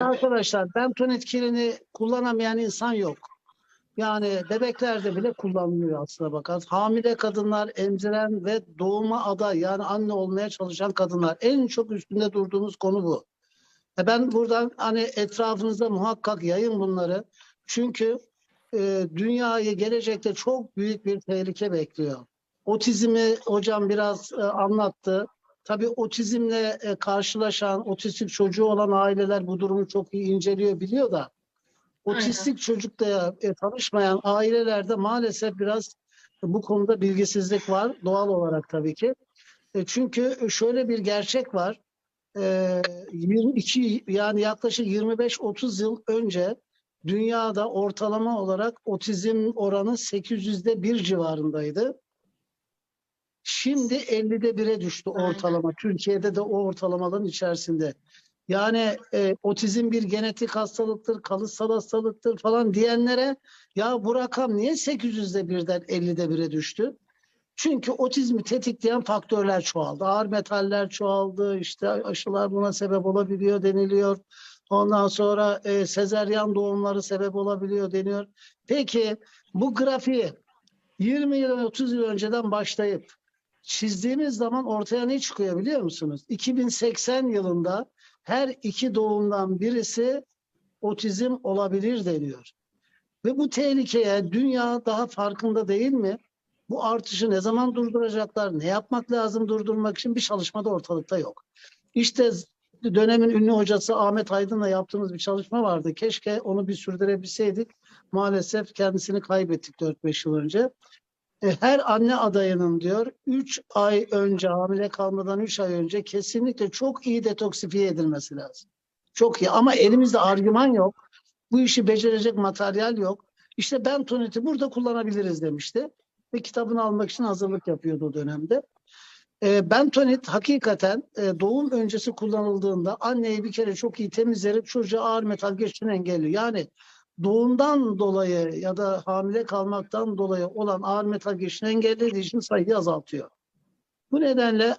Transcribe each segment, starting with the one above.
Arkadaşlar benton etkilini kullanamayan insan yok. Yani bebeklerde bile kullanılıyor aslına bakar. Hamile kadınlar, emziren ve doğuma aday yani anne olmaya çalışan kadınlar. En çok üstünde durduğumuz konu bu. E Ben buradan hani etrafınızda muhakkak yayın bunları. Çünkü e, dünyayı gelecekte çok büyük bir tehlike bekliyor. Otizmi hocam biraz e, anlattı. Tabii otizmle e, karşılaşan, otistik çocuğu olan aileler bu durumu çok iyi inceliyor, biliyor da otistik çocukla e, tanışmayan ailelerde maalesef biraz bu konuda bilgisizlik var. Doğal olarak tabii ki. E, çünkü şöyle bir gerçek var. E, 22 yani yaklaşık 25-30 yıl önce dünyada ortalama olarak otizm oranı 800'de 1 civarındaydı. Şimdi 50'de 1'e düştü Aynen. ortalama. Türkiye'de de o ortalamaların içerisinde. Yani e, otizm bir genetik hastalıktır, kalıtsal hastalıktır falan diyenlere ya bu rakam niye 800'de birden 50'de 1'e düştü? Çünkü otizmi tetikleyen faktörler çoğaldı. Ağır metaller çoğaldı. işte aşılar buna sebep olabiliyor deniliyor. Ondan sonra e, sezeryan doğumları sebep olabiliyor deniyor. Peki bu grafiği 20 yıl 30 yıl önceden başlayıp çizdiğimiz zaman ortaya ne çıkıyor biliyor musunuz? 2080 yılında her iki doğumdan birisi otizm olabilir deniyor. Ve bu tehlikeye dünya daha farkında değil mi? Bu artışı ne zaman durduracaklar? Ne yapmak lazım durdurmak için bir çalışmada ortalıkta yok. İşte dönemin ünlü hocası Ahmet Aydın'la yaptığımız bir çalışma vardı. Keşke onu bir sürdürebilseydik. Maalesef kendisini kaybettik 4-5 yıl önce. E, Her anne adayının diyor 3 ay önce hamile kalmadan 3 ay önce kesinlikle çok iyi detoksifiye edilmesi lazım. Çok iyi ama elimizde argüman yok. Bu işi becerecek materyal yok. İşte bentoniti burada kullanabiliriz demişti. Ve kitabını almak için hazırlık yapıyordu o dönemde. E, bentonit hakikaten e, doğum öncesi kullanıldığında anneyi bir kere çok iyi temizleyip çocuğa ağır metal geçişini engelliyor. Yani doğumdan dolayı ya da hamile kalmaktan dolayı olan ağır metal geçişini engellediği için sayıyı azaltıyor. Bu nedenle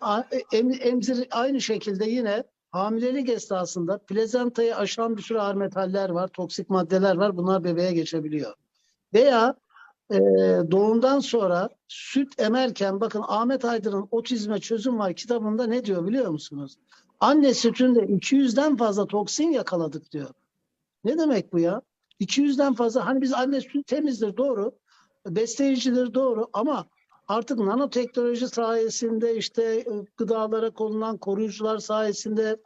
em, emzir aynı şekilde yine hamilelik esnasında plezantayı aşan bir sürü ağır metaller var, toksik maddeler var. Bunlar bebeğe geçebiliyor. Veya e, doğumdan sonra süt emerken bakın Ahmet Aydın'ın Otizme Çözüm Var kitabında ne diyor biliyor musunuz? Anne sütünde 200'den fazla toksin yakaladık diyor. Ne demek bu ya? 200'den fazla hani biz anne sütü temizdir doğru. Besleyicidir doğru ama artık nanoteknoloji sayesinde işte e, gıdalara konulan koruyucular sayesinde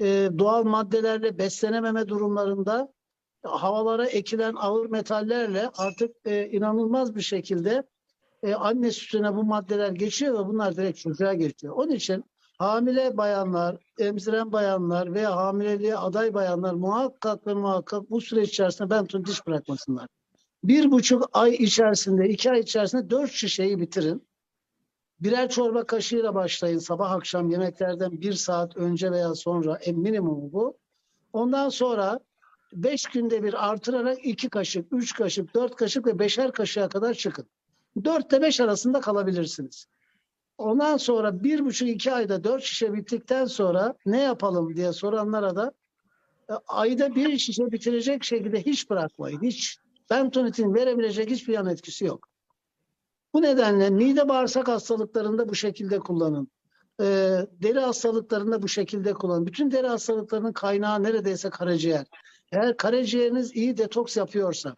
e, doğal maddelerle beslenememe durumlarında havalara ekilen ağır metallerle artık e, inanılmaz bir şekilde e, anne sütüne bu maddeler geçiyor ve bunlar direkt çocuğa geçiyor. Onun için hamile bayanlar, emziren bayanlar veya hamileliğe aday bayanlar muhakkak ve muhakkak bu süreç içerisinde benton diş bırakmasınlar. Bir buçuk ay içerisinde, iki ay içerisinde dört şişeyi bitirin. Birer çorba kaşığıyla başlayın sabah akşam yemeklerden bir saat önce veya sonra en minimumu bu. Ondan sonra beş günde bir artırarak iki kaşık, üç kaşık, dört kaşık ve beşer kaşığa kadar çıkın. Dörtte beş arasında kalabilirsiniz. Ondan sonra bir buçuk iki ayda dört şişe bittikten sonra ne yapalım diye soranlara da e, ayda bir şişe bitirecek şekilde hiç bırakmayın. Hiç bentonitin verebilecek hiçbir yan etkisi yok. Bu nedenle mide bağırsak hastalıklarında bu şekilde kullanın. E, deri hastalıklarında bu şekilde kullanın. Bütün deri hastalıklarının kaynağı neredeyse karaciğer. Eğer karaciğeriniz iyi detoks yapıyorsa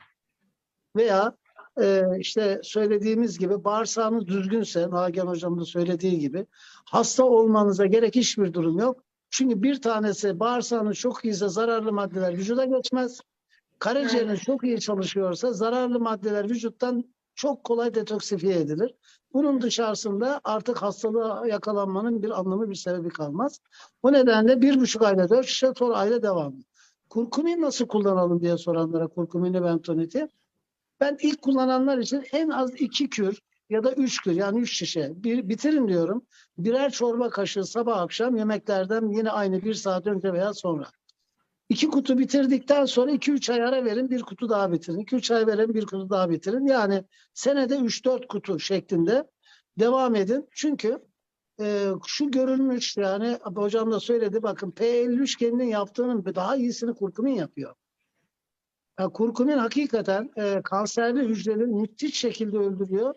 veya e, işte söylediğimiz gibi bağırsağınız düzgünse, Nagihan Hocam'ın da söylediği gibi hasta olmanıza gerek hiçbir durum yok. Çünkü bir tanesi bağırsağınız çok iyiyse zararlı maddeler vücuda geçmez. Karaciğeriniz çok iyi çalışıyorsa zararlı maddeler vücuttan çok kolay detoksifiye edilir. Bunun dışarısında artık hastalığa yakalanmanın bir anlamı bir sebebi kalmaz. Bu nedenle bir buçuk ayda dört şişe sonra ayda devam. Kurkumin nasıl kullanalım diye soranlara kurkumini bentoniti. Ben ilk kullananlar için en az iki kür ya da üç kür yani üç şişe bir, bitirin diyorum. Birer çorba kaşığı sabah akşam yemeklerden yine aynı bir saat önce veya sonra. İki kutu bitirdikten sonra iki üç ay ara verin bir kutu daha bitirin. İki üç ay verin bir kutu daha bitirin. Yani senede üç dört kutu şeklinde devam edin. Çünkü e, şu görülmüş yani hocam da söyledi bakın P53 kendinin yaptığının daha iyisini kurkumin yapıyor. Kurkumin hakikaten e, kanserli hücreleri müthiş şekilde öldürüyor.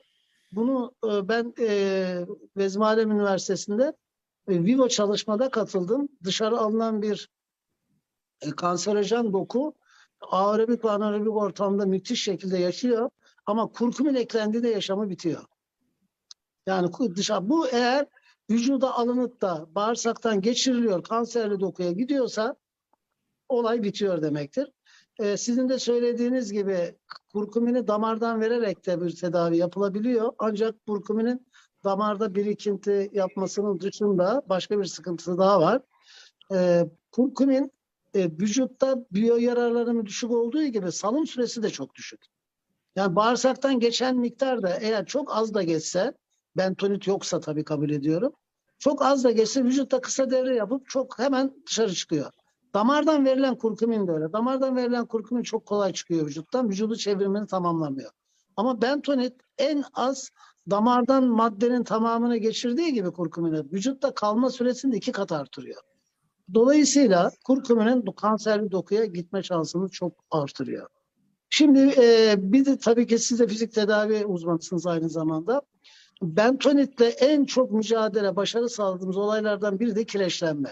Bunu e, ben e, Vezmi Üniversitesi'nde e, Vivo çalışmada katıldım. Dışarı alınan bir e, kanserojen doku aerobik ve anaerobik ortamda müthiş şekilde yaşıyor. Ama kurkumin eklendiğinde yaşamı bitiyor. Yani dışarı bu eğer vücuda alınıp da bağırsaktan geçiriliyor, kanserli dokuya gidiyorsa olay bitiyor demektir. Ee, sizin de söylediğiniz gibi kurkumini damardan vererek de bir tedavi yapılabiliyor. Ancak kurkuminin damarda birikinti yapmasının dışında başka bir sıkıntısı daha var. Ee, kurkumin e, vücutta biyo yararlanımı düşük olduğu gibi salım süresi de çok düşük. Yani bağırsaktan geçen miktar da eğer çok az da geçse, bentonit yoksa tabii kabul ediyorum. Çok az da geçse vücutta kısa devre yapıp çok hemen dışarı çıkıyor. Damardan verilen kurkumin de öyle. Damardan verilen kurkumin çok kolay çıkıyor vücuttan. Vücudu çevrimini tamamlamıyor. Ama bentonit en az damardan maddenin tamamını geçirdiği gibi kurkumini vücutta kalma süresini iki kat artırıyor. Dolayısıyla kurkuminin kanserli dokuya gitme şansını çok artırıyor. Şimdi e, bir de tabii ki siz de fizik tedavi uzmanısınız aynı zamanda. Bentonitle en çok mücadele, başarı sağladığımız olaylardan biri de kireçlenme.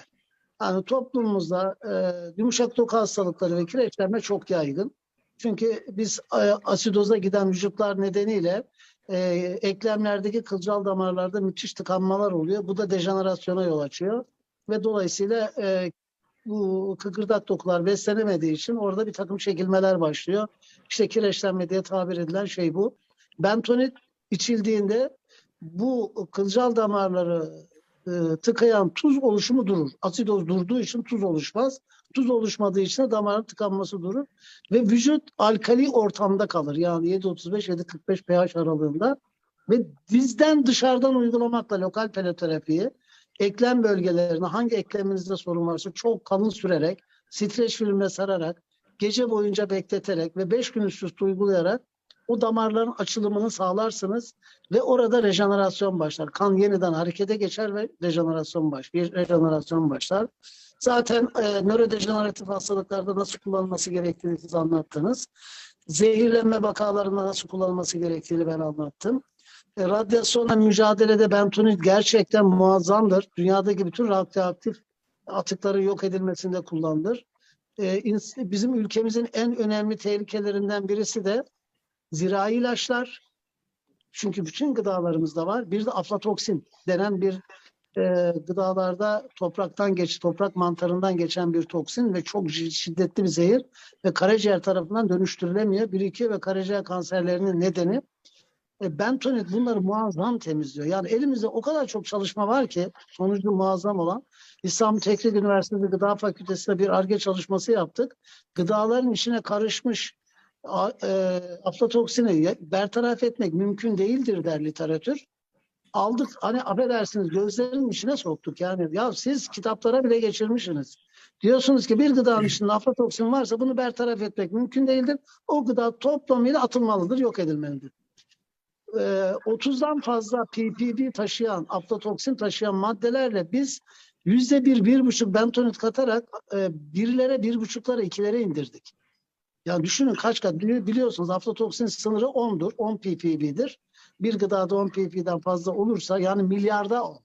Yani toplumumuzda e, yumuşak doku hastalıkları ve kireçlenme çok yaygın. Çünkü biz e, asidoza giden vücutlar nedeniyle e, eklemlerdeki kılcal damarlarda müthiş tıkanmalar oluyor. Bu da dejenerasyona yol açıyor. Ve dolayısıyla e, bu kıkırdak dokular beslenemediği için orada bir takım çekilmeler başlıyor. İşte kireçlenme diye tabir edilen şey bu. Bentonit içildiğinde bu kılcal damarları e, tıkayan tuz oluşumu durur. Asidoz durduğu için tuz oluşmaz. Tuz oluşmadığı için damarın tıkanması durur. Ve vücut alkali ortamda kalır. Yani 7.35-7.45 pH aralığında. Ve dizden dışarıdan uygulamakla lokal peloterapiyi eklem bölgelerine hangi ekleminizde sorun varsa çok kalın sürerek, streç filmle sararak, gece boyunca bekleterek ve 5 gün üst üste uygulayarak o damarların açılımını sağlarsınız ve orada rejenerasyon başlar. Kan yeniden harekete geçer ve rejenerasyon başlar. Rejenerasyon başlar. Zaten e, nörodejeneratif hastalıklarda nasıl kullanılması gerektiğini siz anlattınız. Zehirlenme vakalarında nasıl kullanılması gerektiğini ben anlattım. E, radyasyonla mücadelede bentonit gerçekten muazzamdır. Dünyadaki bütün radyoaktif atıkların yok edilmesinde kullanılır. E, bizim ülkemizin en önemli tehlikelerinden birisi de zirai ilaçlar. Çünkü bütün gıdalarımızda var. Bir de aflatoksin denen bir e, gıdalarda topraktan geç, toprak mantarından geçen bir toksin ve çok şi- şiddetli bir zehir ve karaciğer tarafından dönüştürülemiyor. Birikiyor ve karaciğer kanserlerinin nedeni e, bentonit bunları muazzam temizliyor. Yani elimizde o kadar çok çalışma var ki sonucu muazzam olan İstanbul Teknik Üniversitesi Gıda Fakültesi'nde bir ARGE çalışması yaptık. Gıdaların içine karışmış e, aflatoksini bertaraf etmek mümkün değildir der literatür. Aldık hani affedersiniz gözlerin içine soktuk yani. Ya siz kitaplara bile geçirmişsiniz. Diyorsunuz ki bir gıdanın içinde aflatoksin varsa bunu bertaraf etmek mümkün değildir. O gıda toplamıyla atılmalıdır, yok edilmelidir. Ee, 30'dan fazla PPB taşıyan, aflatoksin taşıyan maddelerle biz yüzde bir, bir buçuk bentonit katarak e, birlere, bir buçuklara, ikilere indirdik. Ya düşünün kaç kat bili- biliyorsunuz aflatoksin sınırı 10'dur. 10 ppb'dir. Bir gıdada 10 ppb'den fazla olursa yani milyarda 10.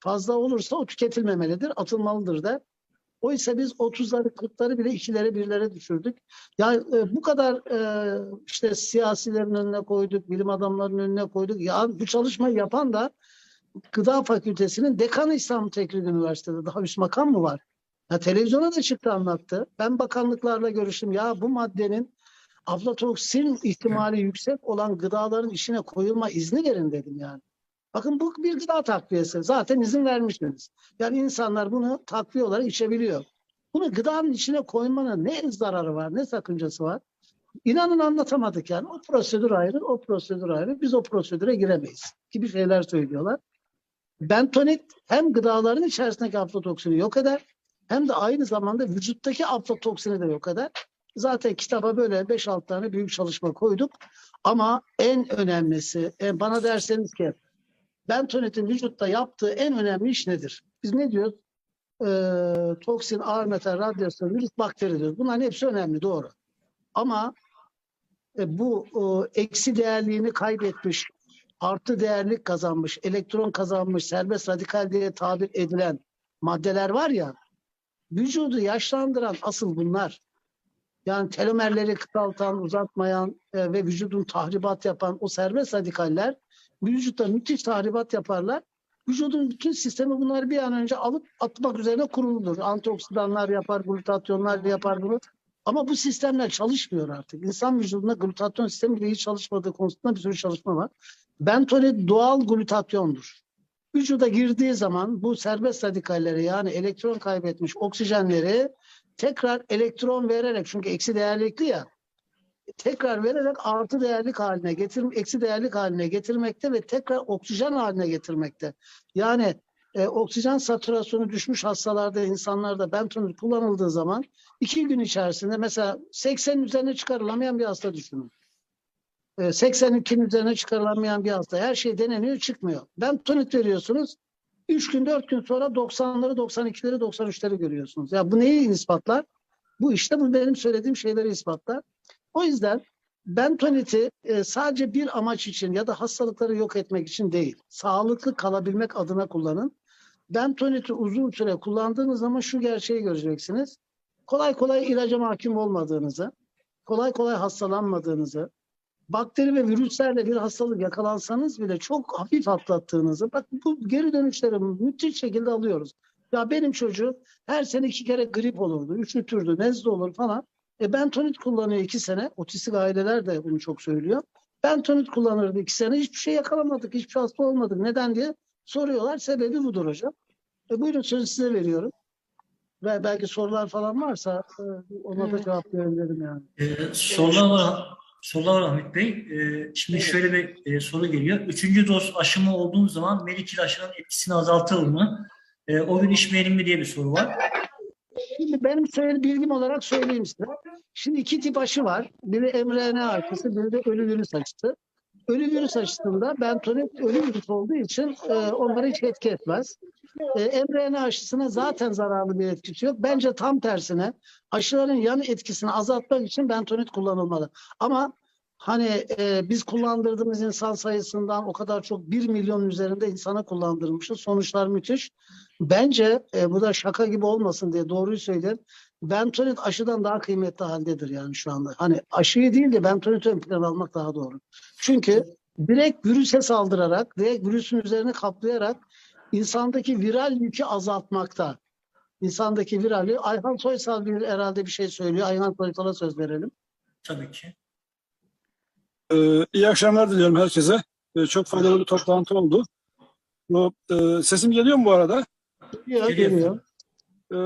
Fazla olursa o tüketilmemelidir, atılmalıdır der. Oysa biz 30'ları 40'ları bile ikilere birlere düşürdük. Ya e, bu kadar e, işte siyasilerin önüne koyduk, bilim adamlarının önüne koyduk. Ya bu çalışmayı yapan da Gıda Fakültesi'nin dekanı İstanbul Teknik Üniversitesi'de. Daha üst makam mı var? Ya televizyona da çıktı anlattı. Ben bakanlıklarla görüştüm. Ya bu maddenin aflatoksin ihtimali yüksek olan gıdaların içine koyulma izni verin dedim yani. Bakın bu bir gıda takviyesi. Zaten izin vermişsiniz. Yani insanlar bunu takviye olarak içebiliyor. Bunu gıdanın içine koymanın ne zararı var, ne sakıncası var? İnanın anlatamadık yani. O prosedür ayrı, o prosedür ayrı. Biz o prosedüre giremeyiz gibi şeyler söylüyorlar. Bentonit hem gıdaların içerisindeki aflatoksini yok eder hem de aynı zamanda vücuttaki aflatoksini de yok eder. Zaten kitaba böyle 5-6 tane büyük çalışma koyduk. Ama en önemlisi, e, bana derseniz ki Bentonit'in vücutta yaptığı en önemli iş nedir? Biz ne diyoruz? Ee, toksin, ağır metal, radyasyon, virüs, bakteri diyoruz. Bunların hepsi önemli, doğru. Ama e, bu e, eksi değerliğini kaybetmiş, artı değerlik kazanmış, elektron kazanmış, serbest radikal diye tabir edilen maddeler var ya, vücudu yaşlandıran asıl bunlar. Yani telomerleri kısaltan, uzatmayan e, ve vücudun tahribat yapan o serbest radikaller vücutta müthiş tahribat yaparlar. Vücudun bütün sistemi bunları bir an önce alıp atmak üzerine kuruludur. Antioksidanlar yapar, glutatyonlar yapar bunu. Ama bu sistemler çalışmıyor artık. İnsan vücudunda glutatyon sistemi bile hiç çalışmadığı konusunda bir sürü çalışma var. Bentonit doğal glutatyondur. Vücuda girdiği zaman bu serbest radikalleri yani elektron kaybetmiş oksijenleri tekrar elektron vererek çünkü eksi değerlikli ya tekrar vererek artı değerlik haline getir eksi değerlik haline getirmekte ve tekrar oksijen haline getirmekte. Yani e, oksijen satürasyonu düşmüş hastalarda, insanlarda bentonit kullanıldığı zaman iki gün içerisinde mesela 80'in üzerine çıkarılamayan bir hasta düşünün. E, 82'nin üzerine çıkarılamayan bir hasta. Her şey deneniyor çıkmıyor. Bentonit veriyorsunuz. 3 gün 4 gün sonra 90'ları 92'leri 93'leri görüyorsunuz. Ya bu neyi ispatlar? Bu işte bu benim söylediğim şeyleri ispatlar. O yüzden bentoniti e, sadece bir amaç için ya da hastalıkları yok etmek için değil. Sağlıklı kalabilmek adına kullanın. Bentoniti uzun süre kullandığınız zaman şu gerçeği göreceksiniz. Kolay kolay ilaca mahkum olmadığınızı, kolay kolay hastalanmadığınızı, bakteri ve virüslerle bir hastalık yakalansanız bile çok hafif atlattığınızı, bak bu geri dönüşleri müthiş şekilde alıyoruz. Ya benim çocuğum her sene iki kere grip olurdu, üşütürdü, nezle olur falan. E bentonit kullanıyor iki sene. Otistik aileler de bunu çok söylüyor. Bentonit kullanırdı iki sene. Hiçbir şey yakalamadık. Hiçbir şey hasta olmadık. Neden diye soruyorlar. Sebebi budur hocam. E buyurun sözü size veriyorum. Ve belki sorular falan varsa e, ona da Evet. cevap verebilirim yani. Ee, sorular var, sorular Ahmet Bey. Ee, şimdi Evet. şöyle bir e, soru geliyor. Üçüncü doz aşımı olduğu zaman melik ilaçların etkisini azaltır mı? Ee, o gün içmeyelim mi diye bir soru var. Şimdi benim söyle, bilgim olarak söyleyeyim size. Şimdi iki tip aşı var. Biri mRNA aşısı, biri de ölü virüs aşısı. Ölü virüs aşısında bentonit ölü virüs olduğu için e, onları hiç etki etmez. E, mRNA aşısına zaten zararlı bir etkisi yok. Bence tam tersine aşıların yan etkisini azaltmak için bentonit kullanılmalı. Ama hani e, biz kullandırdığımız insan sayısından o kadar çok 1 milyon üzerinde insana kullandırmışız. Sonuçlar müthiş. Bence e, bu da şaka gibi olmasın diye doğruyu söyleyeyim. Bentonit aşıdan daha kıymetli haldedir yani şu anda. Hani aşıyı değil de bentonit ön plana almak daha doğru. Çünkü direkt virüse saldırarak, direkt virüsün üzerine kaplayarak insandaki viral yükü azaltmakta. İnsandaki virali. Ayhan Soysal bir herhalde bir şey söylüyor. Ayhan Soysal'a söz verelim. Tabii ki. Ee, iyi akşamlar diliyorum herkese. Ee, çok faydalı bir toplantı oldu. Bu, e, sesim geliyor mu bu arada? Geliyor, Geliyor. Ee,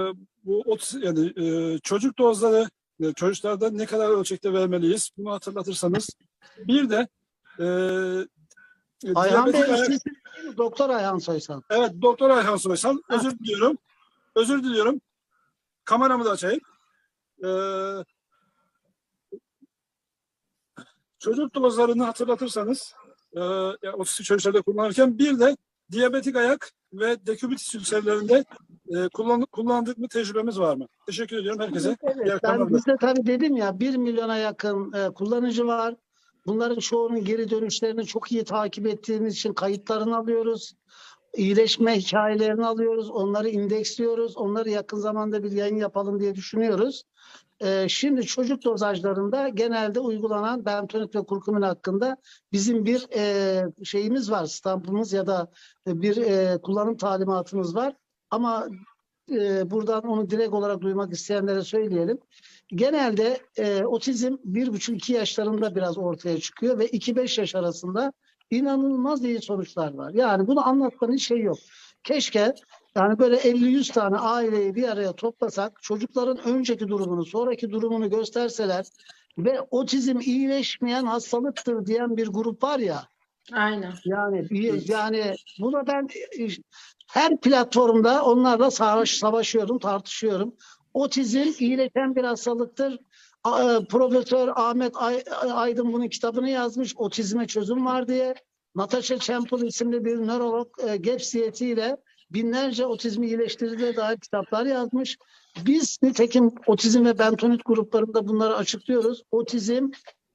bu otuz, yani, e, çocuk dozları e, çocuklarda ne kadar ölçekte vermeliyiz? Bunu hatırlatırsanız. Bir de e, e, Ayhan Bey, ayak-? Doktor Ayhan Soysal. Evet, Doktor Ayhan Soysal. Özür diliyorum. Özür diliyorum. Kameramı da açayım. Ee, çocuk dozlarını hatırlatırsanız e, ya, otistik çocuklarda kullanırken bir de diyabetik ayak ve dekübitus ülserlerinde e, kullan, kullandık mı tecrübemiz var mı? Teşekkür ediyorum herkese. Evet, ben bizde tabii dedim ya 1 milyona yakın e, kullanıcı var. Bunların çoğunun geri dönüşlerini çok iyi takip ettiğimiz için kayıtlarını alıyoruz. İyileşme hikayelerini alıyoruz. Onları indeksliyoruz. Onları yakın zamanda bir yayın yapalım diye düşünüyoruz. E, şimdi çocuk dozajlarında genelde uygulanan bentonit ve kurkumin hakkında bizim bir e, şeyimiz var. Stampımız ya da bir e, kullanım talimatımız var. Ama e, buradan onu direkt olarak duymak isteyenlere söyleyelim. Genelde e, otizm 1,5-2 yaşlarında biraz ortaya çıkıyor ve 2-5 yaş arasında inanılmaz iyi sonuçlar var. Yani bunu anlatmanın şey yok. Keşke yani böyle 50-100 tane aileyi bir araya toplasak çocukların önceki durumunu, sonraki durumunu gösterseler ve otizm iyileşmeyen hastalıktır diyen bir grup var ya Aynen. yani yani buna ben her platformda onlarla savaş, savaşıyorum, tartışıyorum. Otizm iyileşen bir hastalıktır. E, Profesör Ahmet Ay- Aydın bunun kitabını yazmış. Otizme çözüm var diye. Natasha Campbell isimli bir nörolog e, diyetiyle binlerce otizmi iyileştirdiğine dair kitaplar yazmış. Biz nitekim otizm ve bentonit gruplarında bunları açıklıyoruz. Otizm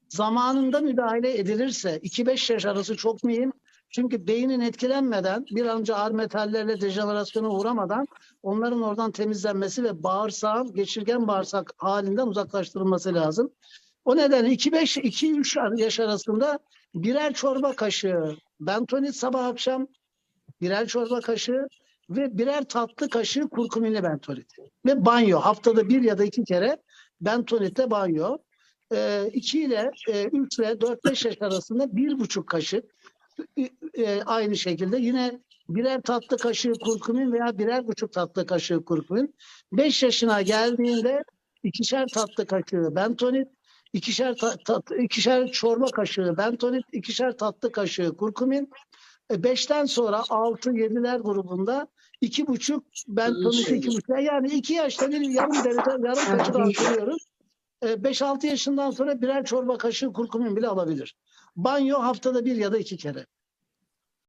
zamanında müdahale edilirse 2-5 yaş arası çok mühim. Çünkü beynin etkilenmeden bir an önce ağır metallerle dejenerasyona uğramadan onların oradan temizlenmesi ve bağırsağın geçirgen bağırsak halinden uzaklaştırılması lazım. O nedenle 2-5 2-3 yaş arasında birer çorba kaşığı bentonit sabah akşam birer çorba kaşığı ve birer tatlı kaşığı kurkuminli bentonit. Ve banyo haftada bir ya da iki kere bentonitle banyo. 2 ile 3 ile 4-5 yaş arasında bir buçuk kaşık e, aynı şekilde yine birer tatlı kaşığı kurkumin veya birer buçuk tatlı kaşığı kurkumin. 5 yaşına geldiğinde ikişer tatlı kaşığı bentonit, ikişer ta- ikişer çorba kaşığı bentonit, ikişer tatlı kaşığı kurkumin. 5'ten sonra 6-7'ler grubunda iki buçuk bentonit iki buçuk yani iki yaşta bir yarım derece yarım kaşık artırıyoruz. 5-6 yaşından sonra birer çorba kaşığı kurkumin bile alabilir. Banyo haftada bir ya da iki kere.